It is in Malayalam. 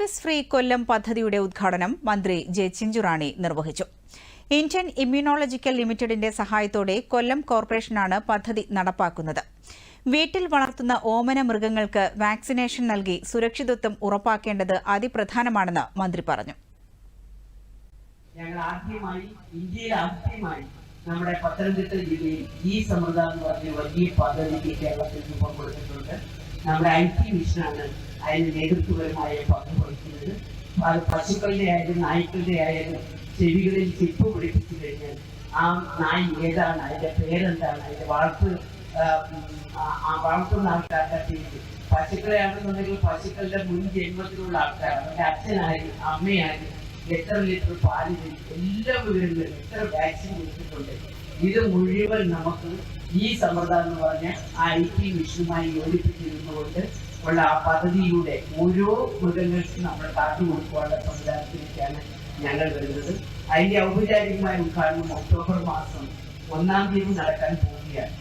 റാബിസ് ഫ്രീ കൊല്ലം പദ്ധതിയുടെ ഉദ്ഘാടനം മന്ത്രി ജെ ചിഞ്ചുറാണി നിർവഹിച്ചു. ഇന്ത്യൻ ഇമ്മ്യൂണോളജിക്കൽ ലിമിറ്റഡിന്റെ സഹായത്തോടെ കൊല്ലം കോർപ്പറേഷനാണ് പദ്ധതി നടപ്പാക്കുന്നത്. വീട്ടിൽ വളർത്തുന്ന ഓമന മൃഗങ്ങൾക്ക് വാക്സിനേഷൻ നൽകി സുരക്ഷിതത്വം ഉറപ്പാക്കേണ്ടത് അതിപ്രധാനമാണെന്ന് മന്ത്രി പറഞ്ഞു. ഞങ്ങൾ നമ്മുടെ പത്തനംതിട്ട ജില്ലയിൽ ഈ സമൃദ്ധ എന്ന് പറഞ്ഞ വലിയ പദ്ധതിക്ക് കേരളത്തിൽ രൂപം കൊടുത്തിട്ടുണ്ട് നമ്മുടെ ഐ ടി മിഷനാണ് അതിന് നേതൃത്വപരമായ പങ്ക് വഹിക്കുന്നത്. അത് പശുക്കളുടെ ആയാലും നായ്ക്കളുടെ ആയാലും ചെവികളിൽ ചിപ്പ് പിടിപ്പിച്ചു കഴിഞ്ഞാൽ ആ നായ് ഏതാണ് അതിന്റെ പേരെന്താണ് അതിന്റെ വളർത്ത് ആ, വളർത്തുന്ന ആൾക്കാരുടെ പേര്. പശുക്കളെയാണെന്നുണ്ടെങ്കിൽ പശുക്കളുടെ മുൻ ജന്മത്തിലുള്ള ആൾക്കാർ അവരുടെ അച്ഛനായാലും അമ്മയായാലും എത്ര ലിറ്റർ പാൽ എല്ലാ വിവരങ്ങളും എത്ര വാക്സിൻ കൊടുത്തിട്ടുണ്ട്. ഇത് മുഴുവൻ നമുക്ക് ഈ സമ്പ്രദായം എന്ന് പറഞ്ഞ ഐ ടി മിഷനുമായി യോജിപ്പിച്ചിരുന്നുകൊണ്ട് ഉള്ള ആ പദ്ധതിയിലൂടെ ഓരോ മൃഗങ്ങൾക്കും നമ്മൾ കാട്ടു കൊടുക്കുവാനുള്ള സംവിധാനത്തിലേക്കാണ് ഞങ്ങൾ വരുന്നത്. അതിന്റെ ഔപചാരികമായ ഉദ്ഘാടനം ഒക്ടോബർ മാസം ഒന്നാം തീയതി നടക്കാൻ പോവുകയാണ്.